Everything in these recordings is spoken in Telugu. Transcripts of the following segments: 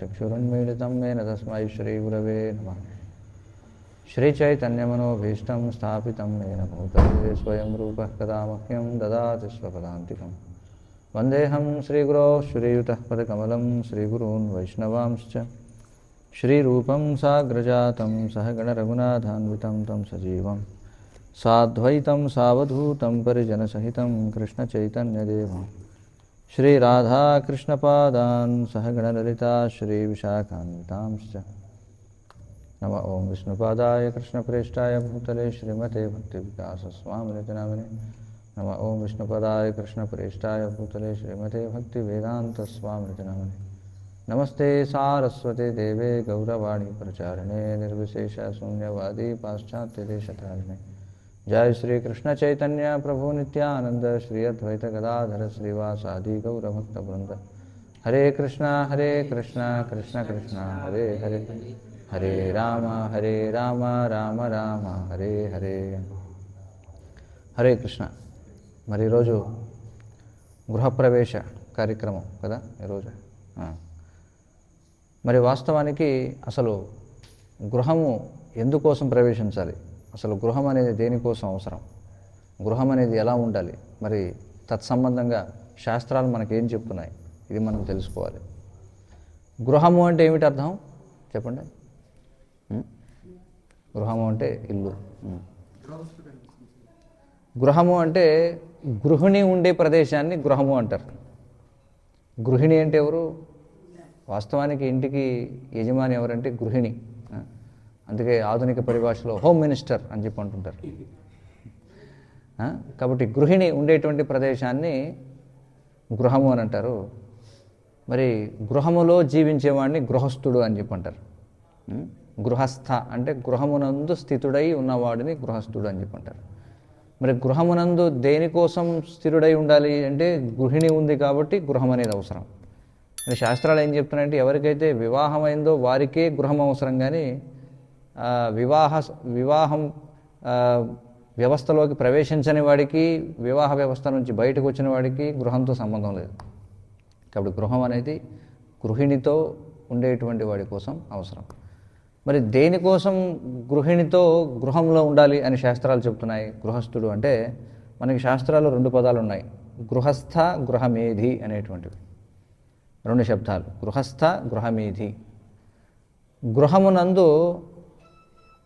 चक्षुरुन्मीलितं येन तस्मै श्रीगुरवे नमः। श्रीचैतन्यमनोभीष्टं स्थापितं येन भूतले स्वयं रूपः कदा मह्यं ददाति स्वपदान्तिकं वन्देऽहं श्रीगुरो श्रीयुतः पदकमलं श्रीगुरून् वैष्णवांश्च। श्रीरूपं साग्रजातं सहगणरघुनाथान्वितं तं सजीवं साद्वैतं सावधूतं परिजनसहितं कृष्णचैतन्यदेवं श्रीराधाकृष्णपादान् सहगणललिता श्रीविशाखान्वितांश्च नम ॐ विष्णुपादाय कृष्णप्रेष्ठाय भूतले श्रीमते भक्तिविकासस्वामिनिति नामिने नम ॐ विष्णुपदाय कृष्णप्रेष्ठाय भूतले श्रीमते भक्तिवेदान्तस्वामिनिति नामिने नमस्ते सारस्वते देवे गौरवाणी प्रचारिणे निर्विशेषशून्यवादी पाश्चात्यदेशतारिणे जय श्री कृष्ण चैतन्य प्रभु नित्यानंद श्री अद्वैत गदाधर श्रीवासादि गौरभक्तवृंद हरे कृष्णा हरे कृष्णा कृष्ण कृष्ण हरे हरे हरे राम हरे राम రామ రామ హరే హరే హరే కృష్ణ మరి ఈరోజు గృహప్రవేశ కార్యక్రమం కదా ఈరోజు ఆ. మరి వాస్తవానికి అసలు గృహము ఎందుకోసం ప్రవేశించాలి అసలు గృహం అనేది దేనికోసం అవసరం? గృహం అనేది ఎలా ఉండాలి? మరి తత్సంబంధంగా శాస్త్రాలు మనకి ఏం చెప్తున్నాయి? ఇది మనం తెలుసుకోవాలి. గృహము అంటే ఏమిటి అర్థం? చెప్పండి. గృహము అంటే ఇల్లు. గృహము అంటే గృహిణి ఉండే ప్రదేశాన్ని గృహము అంటారు. గృహిణి అంటే ఎవరు? వాస్తవానికి ఇంటికి యజమాని ఎవరంటే గృహిణి. అందుకే ఆధునిక పరిభాషలో హోమ్ మినిస్టర్ అని చెప్పి అంటుంటారు. కాబట్టి గృహిణి ఉండేటువంటి ప్రదేశాన్ని గృహము అని అంటారు. మరి గృహములో జీవించేవాడిని గృహస్థుడు అని చెప్పి అంటారు. గృహస్థ అంటే గృహమునందు స్థితుడై ఉన్నవాడిని గృహస్థుడు అని చెప్పి అంటారు. మరి గృహమునందు దేనికోసం స్థిరుడై ఉండాలి అంటే గృహిణి ఉంది కాబట్టి గృహం అనేది అవసరం. మరి శాస్త్రాలు ఏం చెప్తున్నాయంటే ఎవరికైతే వివాహమైందో వారికే గృహం అవసరం కానీ వివాహ వివాహం వ్యవస్థలోకి ప్రవేశించని వాడికి వివాహ వ్యవస్థ నుంచి బయటకు వచ్చిన వాడికి గృహంతో సంబంధం లేదు. కాబట్టి గృహం అనేది గృహిణితో ఉండేటువంటి వాడి కోసం అవసరం. మరి దేనికోసం గృహిణితో గృహంలో ఉండాలి అని శాస్త్రాలు చెప్తున్నాయి? గృహస్థుడు అంటే మనకి శాస్త్రాలు రెండు పదాలు ఉన్నాయి. గృహస్థ గృహమేధి అనేటువంటివి. రెండు శబ్దాలు. గృహస్థ గృహమేధి. గృహమునందు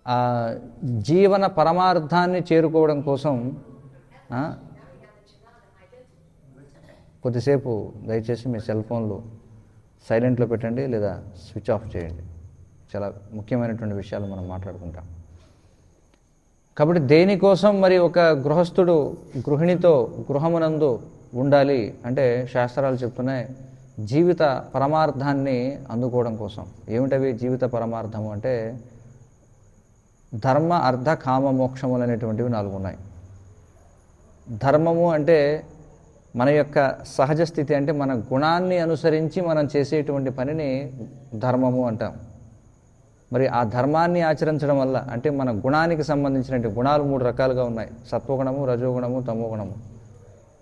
ఆ, జీవన పరమార్థాన్ని చేరుకోవడం కోసం కొద్దిసేపు దయచేసి మీ సెల్ ఫోన్లు సైలెంట్లో పెట్టండి లేదా స్విచ్ ఆఫ్ చేయండి. చాలా ముఖ్యమైనటువంటి విషయాలు మనం మాట్లాడుకుంటాం. కాబట్టి దేనికోసం మరి ఒక గృహస్థుడు గృహిణితో గృహమునందు ఉండాలి అంటే శాస్త్రాలు చెప్తున్నాయి జీవిత పరమార్థాన్ని అందుకోవడం కోసం. ఏమిటవి జీవిత పరమార్థము అంటే ధర్మ అర్థ కామ మోక్షములు అనేటువంటివి నాలుగు ఉన్నాయి. ధర్మము అంటే మన యొక్క సహజ స్థితి అంటే మన గుణాన్ని అనుసరించి మనం చేసేటువంటి పనిని ధర్మము అంటాం. మరి ఆ ధర్మాన్ని ఆచరించడం వల్ల అంటే మన గుణానికి సంబంధించినటువంటి గుణాలు మూడు రకాలుగా ఉన్నాయి. సత్వగుణము రజోగుణము తమోగుణము.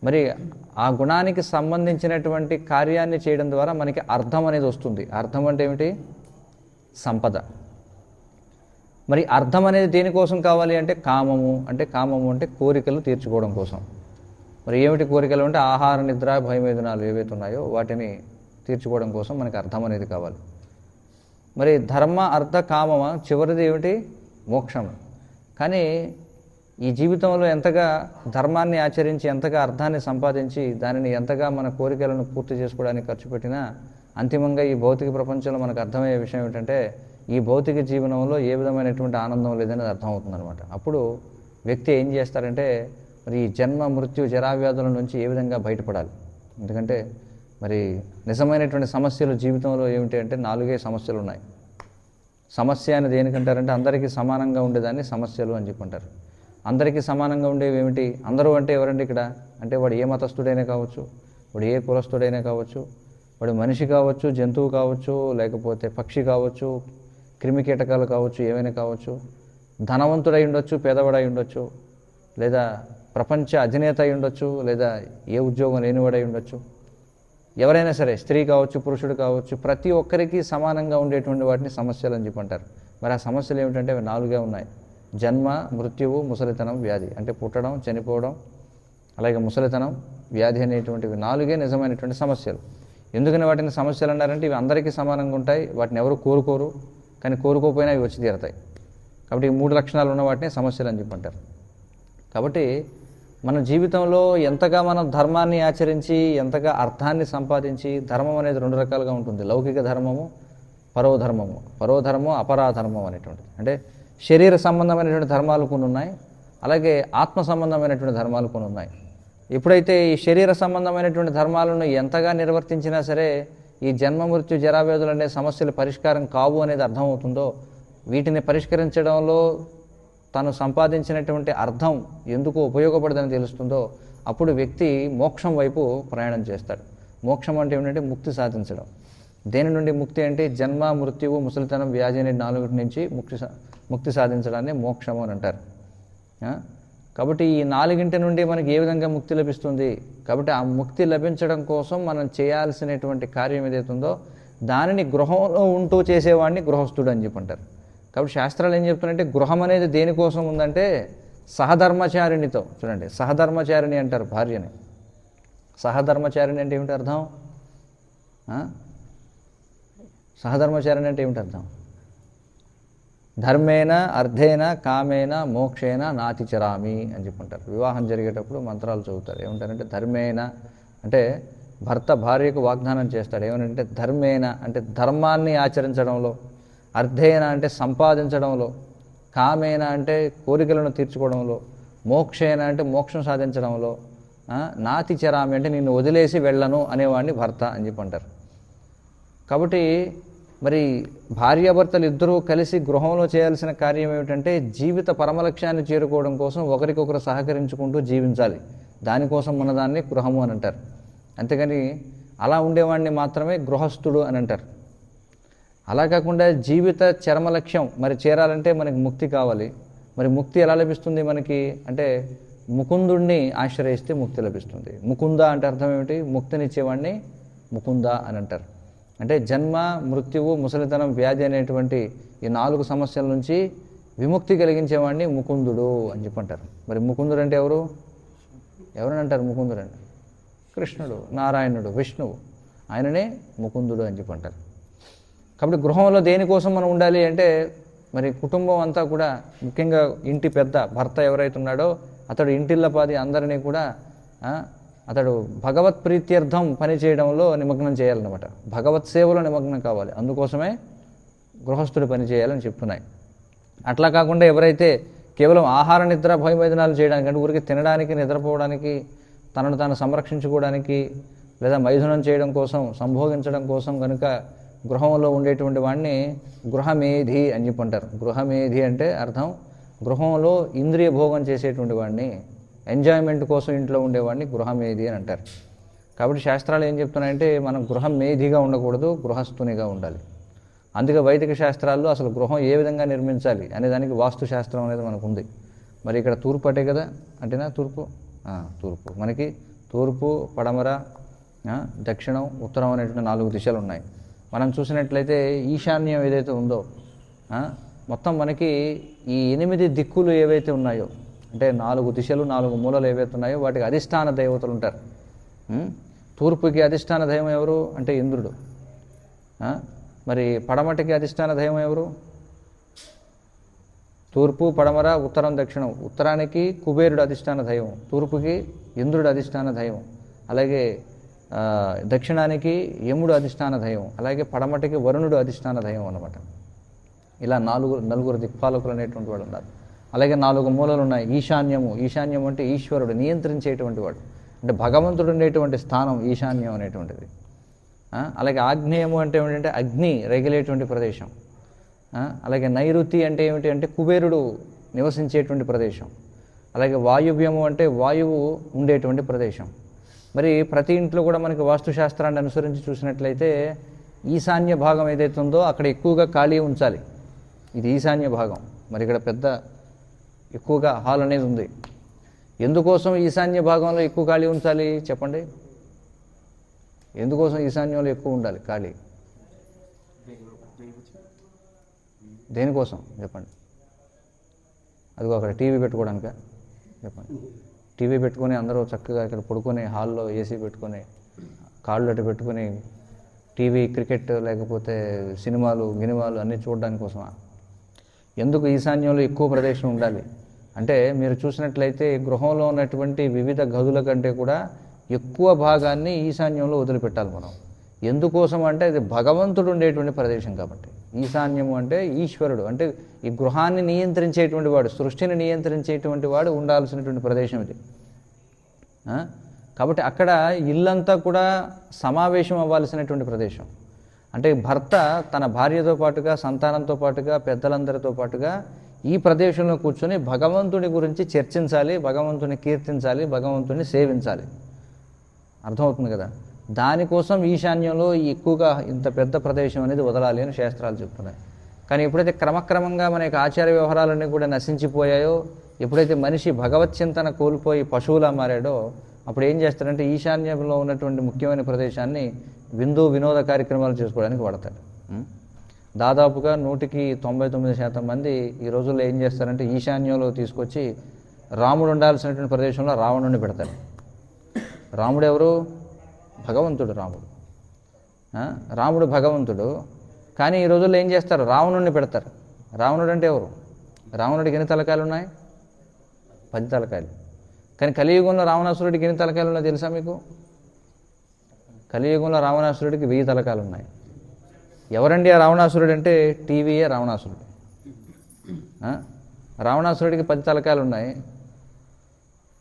మరి ఆ గుణానికి సంబంధించినటువంటి కార్యాన్ని చేయడం ద్వారా మనకి అర్థం అనేది వస్తుంది. అర్థం అంటే ఏమిటి? సంపద. మరి అర్థం అనేది దేనికోసం కావాలి అంటే కామము అంటే కామము అంటే కోరికలు తీర్చుకోవడం కోసం. మరి ఏమిటి కోరికలు అంటే ఆహార నిద్ర భయవేదనాలు ఏవైతే ఉన్నాయో వాటిని తీర్చుకోవడం కోసం మనకి అర్థం అనేది కావాలి. మరి ధర్మ అర్థ కామమ? చివరిది ఏమిటి? మోక్షం. కానీ ఈ జీవితంలో ఎంతగా ధర్మాన్ని ఆచరించి ఎంతగా అర్థాన్ని సంపాదించి దానిని ఎంతగా మన కోరికలను పూర్తి చేసుకోవడానికి ఖర్చు పెట్టినా అంతిమంగా ఈ భౌతిక ప్రపంచంలో మనకు అర్థమయ్యే విషయం ఏంటంటే ఈ భౌతిక జీవనంలో ఏ విధమైనటువంటి ఆనందం లేదనేది అర్థమవుతుంది అనమాట అప్పుడు వ్యక్తి ఏం చేస్తారంటే మరి ఈ జన్మ మృత్యు జరావ్యాధుల నుంచి ఏ విధంగా బయటపడాలి? ఎందుకంటే మరి నిజమైనటువంటి సమస్యలు జీవితంలో ఏమిటి అంటే నాలుగే సమస్యలు ఉన్నాయి. సమస్య అనేది దేనికంటారంటే అందరికీ సమానంగా ఉండేదాన్ని సమస్యలు అని చెప్పుకుంటారు అందరికీ సమానంగా ఉండేవి ఏమిటి? అందరూ అంటే ఎవరండి ఇక్కడ? అంటే వాడు ఏ మతస్థుడైనా కావచ్చు వాడు ఏ కులస్థుడైనా కావచ్చు వాడు మనిషి కావచ్చు జంతువు కావచ్చు లేకపోతే పక్షి కావచ్చు క్రిమి కీటకాలు కావచ్చు ఏమైనా కావచ్చు ధనవంతుడై ఉండొచ్చు పేదవాడై ఉండొచ్చు లేదా ప్రపంచ అధినేత అయి ఉండొచ్చు లేదా ఏ ఉద్యోగం లేనివాడై ఉండొచ్చు. ఎవరైనా సరే స్త్రీ కావచ్చు పురుషుడు కావచ్చు ప్రతి ఒక్కరికి సమానంగా ఉండేటువంటి వాటిని సమస్యలు అని చెప్పి అంటారు మరి ఆ సమస్యలు ఏమిటంటే అవి నాలుగే ఉన్నాయి. జన్మ మృత్యువు ముసలితనం వ్యాధి. అంటే పుట్టడం చనిపోవడం అలాగే ముసలితనం వ్యాధి అనేటువంటివి నాలుగే నిజమైనటువంటి సమస్యలు. ఎందుకని వాటిని సమస్యలు అన్నారంటే ఇవి అందరికీ సమానంగా ఉంటాయి వాటిని ఎవరు కోరుకోరు. కానీ కోరుకోకపోయినా ఇవి వచ్చి తీరతాయి. కాబట్టి ఈ మూడు లక్షణాలు ఉన్న వాటిని సమస్యలు అని చెప్పంటారు. కాబట్టి మన జీవితంలో ఎంతగా మనం ధర్మాన్ని ఆచరించి ఎంతగా అర్థాన్ని సంపాదించి ధర్మం అనేది రెండు రకాలుగా ఉంటుంది. లౌకిక ధర్మము పరోధర్మము. పరోధర్మం అపరాధర్మం అనేటువంటిది. అంటే శరీర సంబంధమైనటువంటి ధర్మాలు కొన్ని ఉన్నాయి అలాగే ఆత్మ సంబంధమైనటువంటి ధర్మాలు కొన్ని ఉన్నాయి. ఎప్పుడైతే ఈ శరీర సంబంధమైనటువంటి ధర్మాలను ఎంతగా నిర్వర్తించినా సరే ఈ జన్మ మృత్యు జరావ్యాధులు అనే సమస్యలు పరిష్కారం కావు అనేది అర్థమవుతుందో? వీటిని పరిష్కరించడంలో తను సంపాదించినటువంటి అర్థం ఎందుకు ఉపయోగపడదని తెలుస్తుందో? అప్పుడు వ్యక్తి మోక్షం వైపు ప్రయాణం చేస్తాడు. మోక్షం అంటే ఏంటంటే ముక్తి సాధించడం. దేని నుండి ముక్తి అంటే జన్మ మృత్యువు ముసలితనం వ్యాధి అనే నాలుగు నుంచి ముక్తి సా- ముక్తి సాధించడాన్ని మోక్షము అని అంటారు. కాబట్టి ఈ నాలుగింటి నుండి మనకి ఏ విధంగా ముక్తి లభిస్తుంది? కాబట్టి ఆ ముక్తి లభించడం కోసం మనం చేయాల్సినటువంటి కార్యం ఏదైతుందో దానిని గృహంలో ఉంటూ చేసేవాడిని గృహస్థుడు అని చెప్పి అంటారు కాబట్టి శాస్త్రాలు ఏం చెప్తున్నాయంటే గృహం అనేది దేనికోసం ఉందంటే సహధర్మచారిణితో చూడండి సహధర్మచారిణి అంటారు భార్యని. సహధర్మచారిణి అంటే ఏమిటి అర్థం? సహధర్మచారిణి అంటే ఏమిటి అర్థం? ధర్మేన అర్థేన కామేన మోక్షేన నాతిచరామి అని చెప్పుంటారు. వివాహం జరిగేటప్పుడు మంత్రాలు చదువుతారు. ఏమంటారంటే ధర్మేణ అంటే భర్త భార్యకు వాగ్దానం చేస్తాడు. ఏమనంటే ధర్మేన అంటే ధర్మాన్ని ఆచరించడంలో అర్థేన అంటే సంపాదించడంలో కామేన అంటే కోరికలను తీర్చుకోవడంలో మోక్షేన అంటే మోక్షం సాధించడంలో నాతిచరామి అంటే నిన్ను వదిలేసి వెళ్ళను అనేవాడిని భర్త అని చెప్పి అంటారు కాబట్టి మరి భార్యాభర్తలు ఇద్దరూ కలిసి గృహంలో చేయాల్సిన కార్యం ఏమిటంటే జీవిత పరమలక్ష్యాన్ని చేరుకోవడం కోసం ఒకరికొకరు సహకరించుకుంటూ జీవించాలి. దానికోసం ఉన్నదాన్ని గృహము అని అంటారు. అంతేకాని అలా ఉండేవాడిని మాత్రమే గృహస్థుడు అని అంటారు. అలా కాకుండా జీవిత చరమ లక్ష్యం మరి చేరాలంటే మనకి ముక్తి కావాలి. మరి ముక్తి ఎలా లభిస్తుంది మనకి? అంటే ముకుందుణ్ణి ఆశ్రయిస్తే ముక్తి లభిస్తుంది. ముకుంద అంటే అర్థం ఏమిటి? ముక్తినిచ్చేవాడిని ముకుంద అని అంటారు. అంటే జన్మ మృత్యువు ముసలితనం వ్యాధి అనేటువంటి ఈ నాలుగు సమస్యల నుంచి విముక్తి కలిగించేవాడిని ముకుందుడు అని చెప్పంటారు. మరి ముకుందుడు అంటే ఎవరు? ఎవరని అంటారు ముకుందుడు అంటే? కృష్ణుడు నారాయణుడు విష్ణువు. ఆయననే ముకుందుడు అని చెప్పంటారు. కాబట్టి గృహంలో దేనికోసం మనం ఉండాలి అంటే మరి కుటుంబం అంతా కూడా ముఖ్యంగా ఇంటి పెద్ద భర్త ఎవరైతే ఉన్నాడో అతడు ఇంటిల్లపాది అందరినీ కూడా అతడు భగవత్ ప్రీత్యర్థం పని చేయడంలో నిమగ్నం చేయాలన్నమాట. భగవత్ సేవలో నిమగ్నం కావాలి. అందుకోసమే గృహస్థుడు పని చేయాలని చెప్తున్నాయి. అట్లా కాకుండా ఎవరైతే కేవలం ఆహార నిద్ర భయవేదనాలు చేయడానికి అంటే ఊరికి తినడానికి నిద్రపోవడానికి తనను తాను సంరక్షించుకోవడానికి లేదా మైథునం చేయడం కోసం సంభోగించడం కోసం కనుక గృహంలో ఉండేటువంటి వాడిని గృహమేధి అని చెప్పి అంటారు. గృహమేధి అంటే అర్థం గృహంలో ఇంద్రియ భోగం చేసేటువంటి వాడిని ఎంజాయ్మెంట్ కోసం ఇంట్లో ఉండేవాడిని గృహమేధి అని అంటారు. కాబట్టి శాస్త్రాలు ఏం చెప్తున్నాయంటే మనం గృహం మేధిగా ఉండకూడదు గృహస్థునిగా ఉండాలి. అందుకే వైదిక శాస్త్రాల్లో అసలు గృహం ఏ విధంగా నిర్మించాలి అనే దానికి వాస్తు శాస్త్రం అనేది మనకు ఉంది. మరి ఇక్కడ తూర్పు అటే కదా? అంటేనా తూర్పు? తూర్పు. మనకి తూర్పు పడమర దక్షిణం ఉత్తరం అనేటువంటి నాలుగు దిశలు ఉన్నాయి. మనం చూసినట్లయితే ఈశాన్యం ఏదైతే ఉందో మొత్తం మనకి ఈ ఎనిమిది దిక్కులు ఏవైతే ఉన్నాయో అంటే నాలుగు దిశలు నాలుగు మూలలు ఏవైతే ఉన్నాయో వాటికి అధిష్టాన దేవతలు ఉంటారు. తూర్పుకి అధిష్టాన దైవం ఎవరు? అంటే ఇంద్రుడు. మరి పడమటికి అధిష్టాన దైవం ఎవరు? తూర్పు పడమర ఉత్తరం దక్షిణం. ఉత్తరానికి కుబేరుడు అధిష్టాన దైవం. తూర్పుకి ఇంద్రుడు అధిష్టాన దైవం. అలాగే దక్షిణానికి యముడు అధిష్టాన దైవం. అలాగే పడమటికి వరుణుడు అధిష్టాన దైవం అనమాట ఇలా నాలుగు నలుగురు దిక్పాలకులు అనేటువంటి వాడు ఉన్నారు. అలాగే నాలుగు మూలలు ఉన్నాయి. ఈశాన్యము. ఈశాన్యం అంటే ఈశ్వరుడు నియంత్రించేటువంటి వాడు. అంటే భగవంతుడు ఉండేటువంటి స్థానం ఈశాన్యం అనేటువంటిది. అలాగే ఆగ్నేయము అంటే ఏమిటంటే అగ్ని రగిలేటువంటి ప్రదేశం. అలాగే నైరుతి అంటే ఏమిటి అంటే కుబేరుడు నివసించేటువంటి ప్రదేశం. అలాగే వాయువ్యము అంటే వాయువు ఉండేటువంటి ప్రదేశం. మరి ప్రతి ఇంట్లో కూడా మనకి వాస్తుశాస్త్రాన్ని అనుసరించి చూసినట్లయితే ఈశాన్య భాగం ఏదైతే ఉందో అక్కడ ఎక్కువగా ఖాళీ ఉంచాలి. ఇది ఈశాన్య భాగం. మరి ఇక్కడ పెద్ద ఎక్కువగా హాల్ అనేది ఉంది. ఎందుకోసం ఈశాన్య భాగంలో ఎక్కువ ఖాళీ ఉంచాలి? చెప్పండి. ఎందుకోసం ఈశాన్యంలో ఎక్కువ ఉండాలి? ఖాళీ. దేనికోసం? చెప్పండి. అదిగో అక్కడ టీవీ పెట్టుకోవడానిక? చెప్పండి. టీవీ పెట్టుకొని అందరూ చక్కగా ఇక్కడ పడుకొని హాల్లో ఏసీ పెట్టుకొని కాళ్ళు అటు పెట్టుకొని టీవీ క్రికెట్ లేకపోతే సినిమాలు గినిమాలు అన్నీ చూడడానికి కోసమా ఎందుకు ఈశాన్యంలో ఎక్కువ ప్రదేశం ఉండాలి? అంటే మీరు చూసినట్లయితే గృహంలో ఉన్నటువంటి వివిధ గదుల కంటే కూడా ఎక్కువ భాగాన్ని ఈశాన్యంలో వదిలిపెట్టాలి మనం. ఎందుకోసం అంటే అది భగవంతుడు ఉండేటువంటి ప్రదేశం కాబట్టి. ఈశాన్యము అంటే ఈశ్వరుడు. అంటే ఈ గృహాన్ని నియంత్రించేటువంటి వాడు సృష్టిని నియంత్రించేటువంటి వాడు ఉండాల్సినటువంటి ప్రదేశం ఇది. కాబట్టి అక్కడ ఇల్లంతా కూడా సమావేశం అవ్వాల్సినటువంటి ప్రదేశం. అంటే భర్త తన భార్యతో పాటుగా సంతానంతో పాటుగా పెద్దలందరితో పాటుగా ఈ ప్రదేశంలో కూర్చొని భగవంతుని గురించి చర్చించాలి భగవంతుని కీర్తించాలి భగవంతుని సేవించాలి. అర్థమవుతుంది కదా? దానికోసం ఈశాన్యంలో ఎక్కువగా ఇంత పెద్ద ప్రదేశం అనేది వదలాలి అని శాస్త్రాలు చెప్తున్నాయి. కానీ ఎప్పుడైతే క్రమక్రమంగా మన యొక్క ఆచార వ్యవహారాలన్నీ కూడా నశించిపోయాయో ఎప్పుడైతే మనిషి భగవత్ చింతన కోల్పోయి పశువులా మారాడో అప్పుడు ఏం చేస్తారంటే ఈశాన్యంలో ఉన్నటువంటి ముఖ్యమైన ప్రదేశాన్ని విందు వినోద కార్యక్రమాలు చేసుకోవడానికి వాడతాడు దాదాపుగా నూటికి తొంభై తొమ్మిది శాతం మంది ఈ రోజుల్లో ఏం చేస్తారంటే ఈశాన్యంలో తీసుకొచ్చి రాముడు ఉండాల్సినటువంటి ప్రదేశంలో రావణుడిని పెడతారు. రాముడు ఎవరు? భగవంతుడు రాముడు. రాముడు భగవంతుడు. కానీ ఈ రోజుల్లో ఏం చేస్తారు? రావణుడిని పెడతారు. రావణుడు అంటే ఎవరు? రావణుడికి ఎన్ని తలకాయలు ఉన్నాయి? పది తలకాయలు. కానీ కలియుగంలో రావణాసురుడికి ఎన్ని తలకాయలు ఉన్నాయో తెలుసా మీకు? కలియుగంలో రావణాసురుడికి వెయ్యి తలకాలు ఉన్నాయి. ఎవరండి ఆ రావణాసురుడు అంటే టీవీయే రావణాసురుడు. రావణాసురుడికి పది తలకాలు ఉన్నాయి.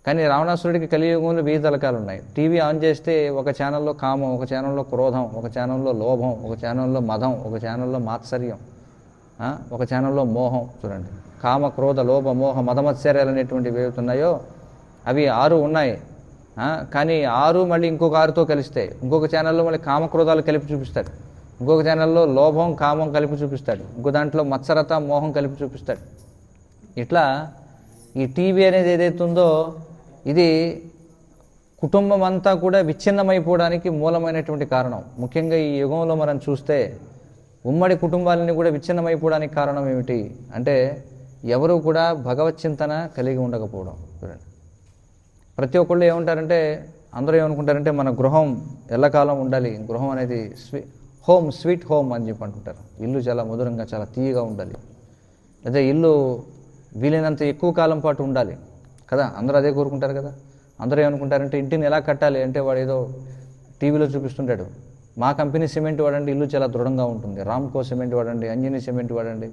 కానీ రావణాసురుడికి కలియుగంలో వెయ్యి తలకాలు ఉన్నాయి. టీవీ ఆన్ చేస్తే ఒక ఛానల్లో కామం ఒక ఛానల్లో క్రోధం ఒక ఛానల్లో లోభం ఒక ఛానల్లో మదం ఒక ఛానల్లో మాత్సర్యం ఒక ఛానల్లో మోహం. చూడండి. కామ క్రోధ లోభ మోహ మదమత్సర్యాలు అనేటువంటివి ఏవైతున్నాయో అవి ఆరు ఉన్నాయి. కానీ ఆరు మళ్ళీ ఇంకొక ఆరుతో కలిస్తే ఇంకొక ఛానల్లో మళ్ళీ కామక్రోధాలు కలిపి చూపిస్తారు. ఇంకొక ఛానల్లో లోభం కామం కలిపి చూపిస్తాడు. ఇంకో దాంట్లో మత్సరత మోహం కలిపి చూపిస్తాడు. ఇట్లా ఈ టీవీ అనేది ఏదైతే ఉందో ఇది కుటుంబం అంతా కూడా విచ్ఛిన్నమైపోవడానికి మూలమైనటువంటి కారణం. ముఖ్యంగా ఈ యుగంలో మనం చూస్తే ఉమ్మడి కుటుంబాలని కూడా విచ్ఛిన్నమైపోవడానికి కారణం ఏమిటి? అంటే ఎవరు కూడా భగవత్ చింతన కలిగి ఉండకపోవడం. చూడండి. ప్రతి ఒక్కళ్ళు ఏమంటారంటే అందరూ ఏమనుకుంటారంటే మన గృహం ఎల్లకాలం ఉండాలి. గృహం అనేది స్వీ హోమ్ స్వీట్ హోమ్ అని చెప్పి అంటుంటారు. ఇల్లు చాలా మధురంగా చాలా తీయగా ఉండాలి. అదే ఇల్లు వీలైనంత ఎక్కువ కాలం పాటు ఉండాలి. కదా? అందరూ అదే కోరుకుంటారు కదా? అందరూ ఏమనుకుంటారంటే ఇంటిని ఎలా కట్టాలి? అంటే వాడు ఏదో టీవీలో చూపిస్తుంటాడు. మా కంపెనీ సిమెంట్ వాడండి ఇల్లు చాలా దృఢంగా ఉంటుంది. రామ్కో సిమెంట్ వాడండి అంజనీ సిమెంట్ వాడండి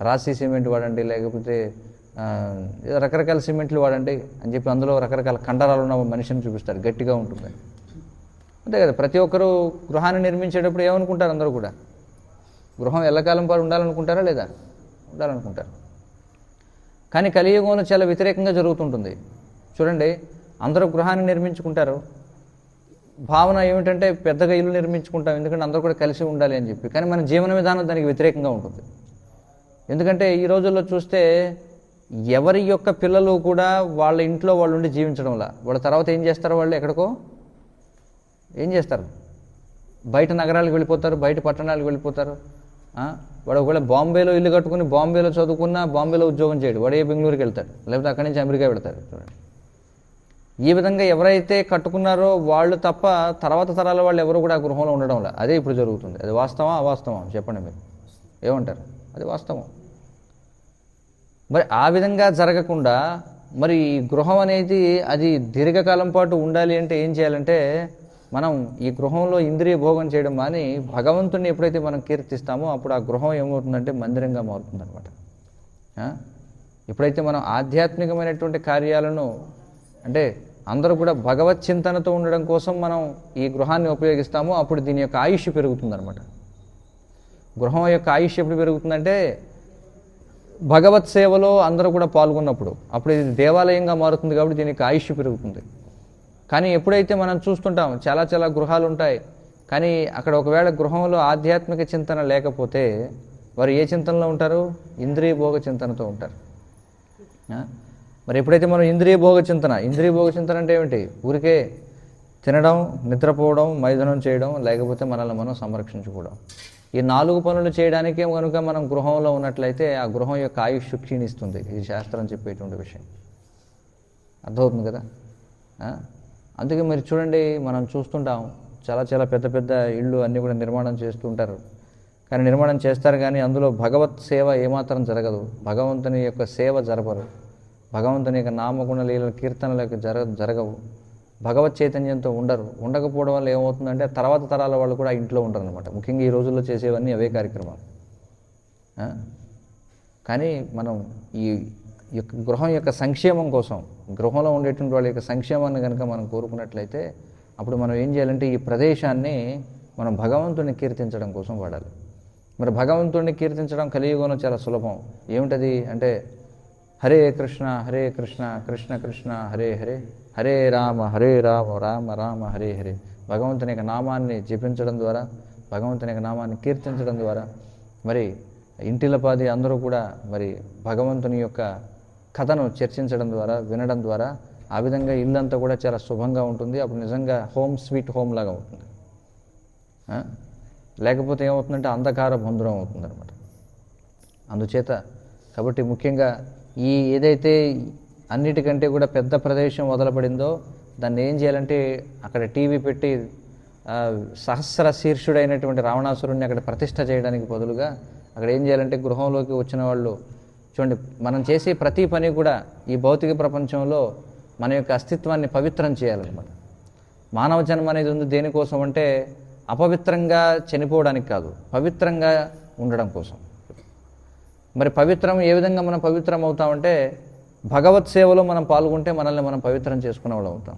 రాశి సిమెంట్ వాడండి లేకపోతే ఏదో రకరకాల సిమెంట్లు వాడండి అని చెప్పి అందులో రకరకాల కండరాలు ఉన్న మనిషిని చూపిస్తారు. గట్టిగా ఉంటుంది. అంతే కదా ప్రతి ఒక్కరూ గృహాన్ని నిర్మించేటప్పుడు ఏమనుకుంటారు అందరూ కూడా? గృహం ఎల్లకాలం పాటు ఉండాలనుకుంటారా లేదా? ఉండాలనుకుంటారు. కానీ కలియుగంలో చాలా వ్యతిరేకంగా జరుగుతుంటుంది. చూడండి అందరూ గృహాన్ని నిర్మించుకుంటారు. భావన ఏమిటంటే పెద్దగా ఇల్లు నిర్మించుకుంటాం ఎందుకంటే అందరూ కూడా కలిసి ఉండాలి అని చెప్పి. కానీ మన జీవన విధానం దానికి వ్యతిరేకంగా ఉంటుంది. ఎందుకంటే ఈ రోజుల్లో చూస్తే ఎవరి యొక్క పిల్లలు కూడా వాళ్ళ ఇంట్లో వాళ్ళు ఉండి జీవించడంలా. వాళ్ళ తర్వాత ఏం చేస్తారు వాళ్ళు? ఎక్కడికో ఏం చేస్తారు? బయట నగరాలకు వెళ్ళిపోతారు బయట పట్టణాలకు వెళ్ళిపోతారు. వాడు ఒకవేళ బాంబేలో ఇల్లు కట్టుకుని బాంబేలో చదువుకున్నా బాంబేలో ఉద్యోగం చేయడు. వాడు ఏ బెంగళూరుకి వెళ్తాడు. లేకపోతే అక్కడి నుంచి అమెరికా వెళ్తాడు. చూడండి. ఈ విధంగా ఎవరైతే కట్టుకున్నారో వాళ్ళు తప్ప తర్వాత తరాల వాళ్ళు ఎవరు కూడా ఆ గృహంలో ఉండడం లేదు. అదే ఇప్పుడు జరుగుతుంది. అది వాస్తవం అవాస్తవం చెప్పండి మీరు. ఏమంటారు? అది వాస్తవం. మరి ఆ విధంగా జరగకుండా మరి ఈ గృహం అనేది అది దీర్ఘకాలం పాటు ఉండాలి అంటే ఏం చేయాలంటే మనం ఈ గృహంలో ఇంద్రియ భోగం చేయడం మాని భగవంతుని ఎప్పుడైతే మనం కీర్తిస్తామో అప్పుడు ఆ గృహం ఏమవుతుందంటే మందిరంగా మారుతుందనమాట ఎప్పుడైతే మనం ఆధ్యాత్మికమైనటువంటి కార్యాలను అంటే అందరూ కూడా భగవత్ చింతనతో ఉండడం కోసం మనం ఈ గృహాన్ని ఉపయోగిస్తామో అప్పుడు దీని యొక్క ఆయుష్ పెరుగుతుందనమాట గృహం యొక్క ఆయుష్ ఎప్పుడు పెరుగుతుందంటే భగవత్ సేవలో అందరూ కూడా పాల్గొన్నప్పుడు. అప్పుడు ఇది దేవాలయంగా మారుతుంది కాబట్టి దీనికి ఆయుష్ పెరుగుతుంది. కానీ ఎప్పుడైతే మనం చూస్తుంటాం చాలా చాలా గృహాలు ఉంటాయి కానీ అక్కడ ఒకవేళ గృహంలో ఆధ్యాత్మిక చింతన లేకపోతే వారు ఏ చింతనలో ఉంటారు? ఇంద్రియ భోగ చింతనతో ఉంటారు. మరి ఎప్పుడైతే మనం ఇంద్రియ భోగ చింతన ఇంద్రియ భోగ చింతన అంటే ఏమిటి? ఊరికే తినడం నిద్రపోవడం మైదనం చేయడం లేకపోతే మనల్ని మనం సంరక్షించుకోవడం. ఈ నాలుగు పనులు చేయడానికే కనుక మనం గృహంలో ఉన్నట్లయితే ఆ గృహం యొక్క ఆయుష్ క్షీణిస్తుంది. ఇది శాస్త్రం చెప్పేటువంటి విషయం. అర్థమవుతుంది కదా? అందుకే మీరు చూడండి మనం చూస్తుంటాం చాలా చాలా పెద్ద పెద్ద ఇళ్ళు అన్నీ కూడా నిర్మాణం చేస్తూ ఉంటారు కానీ నిర్మాణం చేస్తారు కానీ అందులో భగవత్ సేవ ఏమాత్రం జరగదు. భగవంతుని యొక్క సేవ జరపరు. భగవంతుని యొక్క నామగుణ లీల కీర్తనల యొక్క జర జరగవు. భగవత్ చైతన్యంతో ఉండరు. ఉండకపోవడం వల్ల ఏమవుతుందంటే తర్వాత తరాల వాళ్ళు కూడా ఇంట్లో ఉండరు అనమాట ముఖ్యంగా ఈ రోజుల్లో చేసేవన్నీ అవే కార్యక్రమాలు. కానీ మనం ఈ గృహం యొక్క సంక్షేమం కోసం గృహంలో ఉండేటువంటి వాళ్ళ యొక్క సంక్షేమాన్ని కనుక మనం కోరుకున్నట్లయితే అప్పుడు మనం ఏం చేయాలంటే ఈ ప్రదేశాన్ని మనం భగవంతుని కీర్తించడం కోసం వాడాలి. మరి భగవంతుడిని కీర్తించడం కలియుగంలో చాలా సులభం. ఏమిటది అంటే హరే కృష్ణ హరే కృష్ణ కృష్ణ కృష్ణ హరే హరే హరే రామ హరే రామ రామ రామ హరే హరే. భగవంతుని యొక్క నామాన్ని జపించడం ద్వారా భగవంతుని యొక్క నామాన్ని కీర్తించడం ద్వారా మరి ఇంటిలపాది అందరూ కూడా మరి భగవంతుని యొక్క కథను చర్చించడం ద్వారా వినడం ద్వారా ఆ విధంగా ఇల్లంతా కూడా చాలా శుభంగా ఉంటుంది. అప్పుడు నిజంగా హోమ్ స్వీట్ హోమ్ లాగా అవుతుంది. లేకపోతే ఏమవుతుందంటే అంధకార బంధురం అవుతుంది అనమాట అందుచేత కాబట్టి ముఖ్యంగా ఈ ఏదైతే అన్నిటికంటే కూడా పెద్ద ప్రదేశం వదలబడిందో దాన్ని ఏం చేయాలంటే అక్కడ టీవీ పెట్టి సహస్ర శీర్షుడైనటువంటి రావణాసురుణ్ణి అక్కడ ప్రతిష్ట చేయడానికి బదులుగా అక్కడ ఏం చేయాలంటే గృహంలోకి వచ్చిన వాళ్ళు చూడండి మనం చేసే ప్రతి పని కూడా ఈ భౌతిక ప్రపంచంలో మన యొక్క అస్తిత్వాన్ని పవిత్రం చేయాలన్నమాట. మానవ జన్మ అనేది ఉంది దేనికోసం అంటే అపవిత్రంగా చనిపోవడానికి కాదు పవిత్రంగా ఉండడం కోసం. మరి పవిత్రం ఏ విధంగా మనం పవిత్రం అవుతామంటే భగవత్ సేవలో మనం పాల్గొంటే మనల్ని మనం పవిత్రం చేసుకునే వాళ్ళు అవుతాం.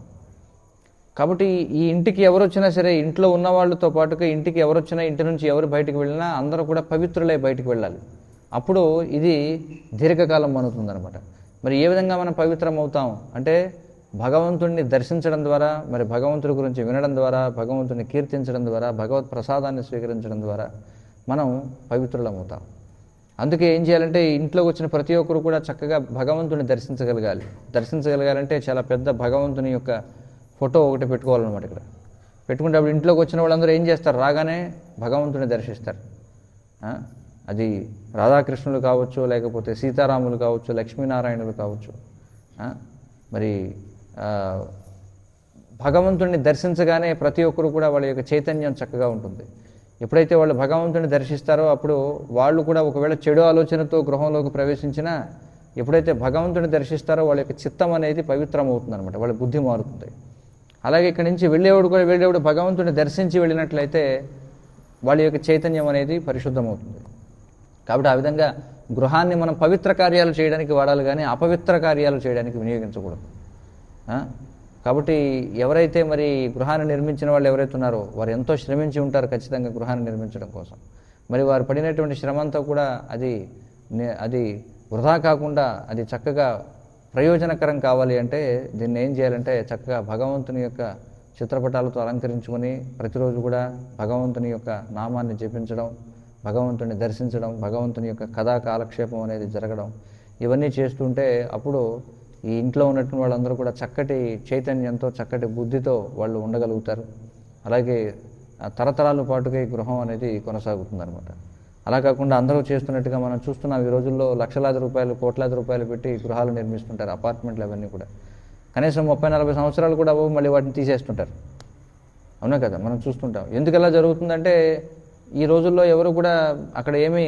కాబట్టి ఈ ఇంటికి ఎవరు వచ్చినా సరే ఇంట్లో ఉన్న వాళ్ళతో పాటుగా ఇంటికి ఎవరు వచ్చినా ఇంటి నుంచి ఎవరు బయటకు వెళ్ళినా అందరూ కూడా పవిత్రులై బయటకు వెళ్ళాలి. అప్పుడు ఇది దీర్ఘకాలం మనుతుందన్నమాట మరి ఏ విధంగా మనం పవిత్రం అవుతాం అంటే భగవంతుడిని దర్శించడం ద్వారా మరి భగవంతుడి గురించి వినడం ద్వారా భగవంతుని కీర్తించడం ద్వారా భగవత్ ప్రసాదాన్ని స్వీకరించడం ద్వారా మనం పవిత్రులం అవుతాం అందుకే ఏం చేయాలంటే ఇంట్లోకి వచ్చిన ప్రతి ఒక్కరు కూడా చక్కగా భగవంతుని దర్శించగలగాలి. దర్శించగలగాలంటే చాలా పెద్ద భగవంతుని యొక్క ఫోటో ఒకటి పెట్టుకోవాలన్నమాట ఇక్కడ. పెట్టుకుంటే అప్పుడు ఇంట్లోకి వచ్చిన వాళ్ళందరూ ఏం చేస్తారు? రాగానే భగవంతుని దర్శిస్తారు. అది రాధాకృష్ణులు కావచ్చు లేకపోతే సీతారాములు కావచ్చు లక్ష్మీనారాయణులు కావచ్చు. మరి భగవంతుడిని దర్శించగానే ప్రతి ఒక్కరు కూడా వాళ్ళ యొక్క చైతన్యం చక్కగా ఉంటుంది. ఎప్పుడైతే వాళ్ళు భగవంతుని దర్శిస్తారో అప్పుడు వాళ్ళు కూడా ఒకవేళ చెడు ఆలోచనతో గృహంలోకి ప్రవేశించినా ఎప్పుడైతే భగవంతుని దర్శిస్తారో వాళ్ళ యొక్క చిత్తం అనేది పవిత్రం అవుతుంది అనమాట వాళ్ళ బుద్ధి మారుతుంది. అలాగే ఇక్కడి నుంచి వెళ్ళేవాడు కూడా వెళ్ళేవాడు భగవంతుని దర్శించి వెళ్ళినట్లయితే వాళ్ళ యొక్క చైతన్యం అనేది పరిశుద్ధమవుతుంది. కాబట్టి ఆ విధంగా గృహాన్ని మనం పవిత్ర కార్యాలు చేయడానికి వాడాలి కానీ అపవిత్ర కార్యాలు చేయడానికి వినియోగించకూడదు. కాబట్టి ఎవరైతే మరి గృహాన్ని నిర్మించిన వాళ్ళు ఎవరైతే ఉన్నారో వారు ఎంతో శ్రమించి ఉంటారు ఖచ్చితంగా గృహాన్ని నిర్మించడం కోసం. మరి వారు పడినటువంటి శ్రమ అంతా కూడా అది నే- అది వృధా కాకుండా అది చక్కగా ప్రయోజనకరం కావాలి అంటే దీన్ని ఏం చేయాలంటే చక్కగా భగవంతుని యొక్క చిత్రపటాలతో అలంకరించుకొని ప్రతిరోజు కూడా భగవంతుని యొక్క నామాన్ని జపించడం భగవంతుని దర్శించడం భగవంతుని యొక్క కథా కాలక్షేపం అనేది జరగడం ఇవన్నీ చేస్తుంటే అప్పుడు ఈ ఇంట్లో ఉన్నటువంటి వాళ్ళందరూ కూడా చక్కటి చైతన్యంతో చక్కటి బుద్ధితో వాళ్ళు ఉండగలుగుతారు. అలాగే తరతరాల పాటుగా ఈ గృహం అనేది కొనసాగుతుందనమాట అలా కాకుండా అందరూ చేస్తున్నట్టుగా మనం చూస్తున్నాం ఈ రోజుల్లో లక్షలాది రూపాయలు కోట్లాది రూపాయలు పెట్టి గృహాలు నిర్మిస్తుంటారు అపార్ట్మెంట్లు అవన్నీ కూడా. కనీసం ముప్పై నలభై సంవత్సరాలు కూడా అవ్వవు మళ్ళీ వాటిని తీసేస్తుంటారు. అవునా కదా? మనం చూస్తుంటాం. ఎందుకు ఎలా జరుగుతుందంటే ఈ రోజుల్లో ఎవరు కూడా అక్కడ ఏమీ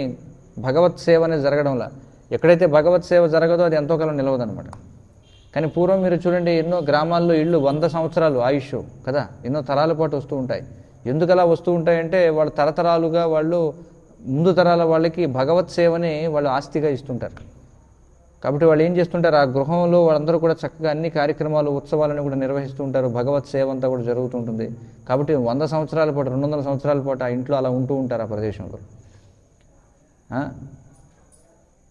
భగవత్ సేవ అనేది జరగడంలా. ఎక్కడైతే భగవత్ సేవ జరగదో అది ఎంతోకాలం నిలవదనమాట కానీ పూర్వం మీరు చూడండి ఎన్నో గ్రామాల్లో ఇళ్ళు వంద సంవత్సరాలు ఆయుష్ కదా ఎన్నో తరాల పాటు వస్తూ ఉంటాయి. ఎందుకు అలా వస్తూ ఉంటాయంటే వాళ్ళు తరతరాలుగా వాళ్ళు ముందు తరాల వాళ్ళకి భగవత్ సేవని వాళ్ళు ఆస్తిగా ఇస్తుంటారు. కాబట్టి వాళ్ళు ఏం చేస్తుంటారు? ఆ గృహంలో వాళ్ళందరూ కూడా చక్కగా అన్ని కార్యక్రమాలు ఉత్సవాలను కూడా నిర్వహిస్తూ ఉంటారు. భగవత్ సేవ అంతా కూడా జరుగుతుంటుంది కాబట్టి వంద సంవత్సరాల పాటు రెండు వందల సంవత్సరాల పాటు ఆ ఇంట్లో అలా ఉంటూ ఉంటారు ఆ ప్రదేశంలో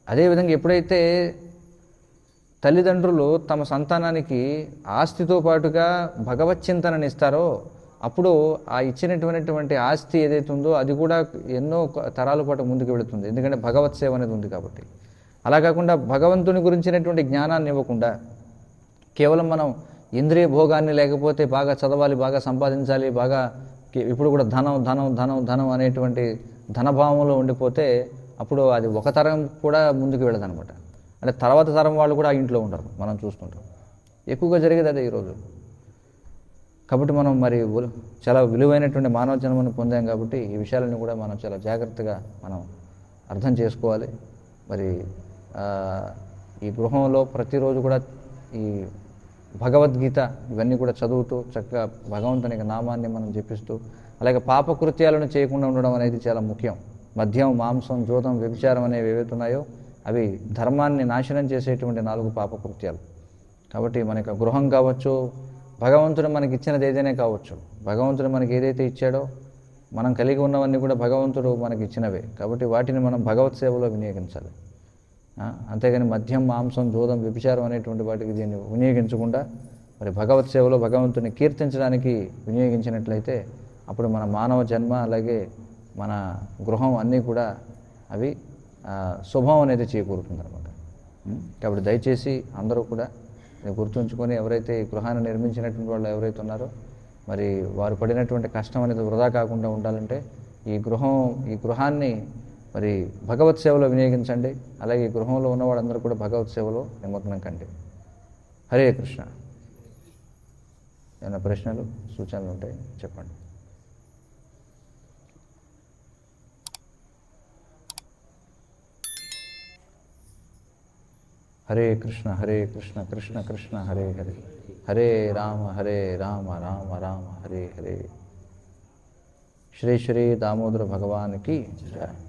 అదేవిధంగా ఎప్పుడైతే తల్లిదండ్రులు తమ సంతానానికి ఆస్తితో పాటుగా భగవత్ చింతనని ఇస్తారో అప్పుడు ఆ ఇచ్చినటువంటి ఆస్తి ఏదైతే ఉందో అది కూడా ఎన్నో తరాల పాటు ముందుకు వెళుతుంది. ఎందుకంటే భగవత్ సేవ అనేది ఉంది కాబట్టి. అలా కాకుండా భగవంతుని గురించినటువంటి జ్ఞానాన్ని ఇవ్వకుండా కేవలం మనం ఇంద్రియ భోగాన్ని లేకపోతే బాగా చదవాలి బాగా సంపాదించాలి బాగా ఇప్పుడు కూడా ధనం ధనం ధనం ధనం అనేటువంటి ధనభావంలో ఉండిపోతే అప్పుడు అది ఒక తరం కూడా ముందుకు వెళ్ళదన్నమాట అంటే తర్వాత తరం వాళ్ళు కూడా ఆ ఇంట్లో ఉండరు మనం చూస్తుంటాం. ఎక్కువగా జరిగేది అదే ఈరోజు. కాబట్టి మనం మరి చాలా విలువైనటువంటి మానవ జన్మను పొందాం కాబట్టి ఈ విషయాలను కూడా మనం చాలా జాగ్రత్తగా మనం అర్థం చేసుకోవాలి. మరి ఈ గృహంలో ప్రతిరోజు కూడా ఈ భగవద్గీత ఇవన్నీ కూడా చదువుతూ చక్కగా భగవంతుని నామాన్ని మనం జపిస్తూ అలాగే పాపకృత్యాలను చేయకుండా ఉండడం అనేది చాలా ముఖ్యం. మద్యం మాంసం జూతం వ్యభిచారం అనేవి ఏవైతే ఉన్నాయో అవి ధర్మాన్ని నాశనం చేసేటువంటి నాలుగు పాపకృత్యాలు. కాబట్టి మన యొక్క గృహం కావచ్చు భగవంతుడు మనకి ఇచ్చినది ఏదైనా కావచ్చు భగవంతుడు మనకి ఏదైతే ఇచ్చాడో మనం కలిగి ఉన్నవన్నీ కూడా భగవంతుడు మనకి ఇచ్చినవే. కాబట్టి వాటిని మనం భగవత్ సేవలో వినియోగించాలి. అంతేగాని మద్యం మాంసం జూదం వ్యభిచారం అనేటువంటి వాటికి దీన్ని వినియోగించకుండా మరి భగవత్ సేవలో భగవంతుని కీర్తించడానికి వినియోగించినట్లయితే అప్పుడు మన మానవ జన్మ అలాగే మన గృహం అన్నీ కూడా అవి శుభం అనేది చేకూరుతుంది అనమాట కాబట్టి దయచేసి అందరూ కూడా గుర్తుంచుకొని ఎవరైతే ఈ గృహాన్ని నిర్మించినటువంటి వాళ్ళు ఎవరైతే ఉన్నారో మరి వారు పడినటువంటి కష్టం అనేది వృధా కాకుండా ఉండాలంటే ఈ గృహం ఈ గృహాన్ని మరి భగవత్ సేవలో వినియోగించండి. అలాగే గృహంలో ఉన్న వాళ్ళందరూ కూడా భగవత్ సేవలో నిమగ్నం కండి. హరే కృష్ణ. ఏమైనా ప్రశ్నలు సూచనలు ఉంటాయి? చెప్పండి. హరే కృష్ణ హరే కృష్ణ కృష్ణ కృష్ణ హరే హరే. హరే రామ హరే రామ రామ రామ హరే హరే. శ్రీ శ్రీ దామోదర భగవానికి జయ.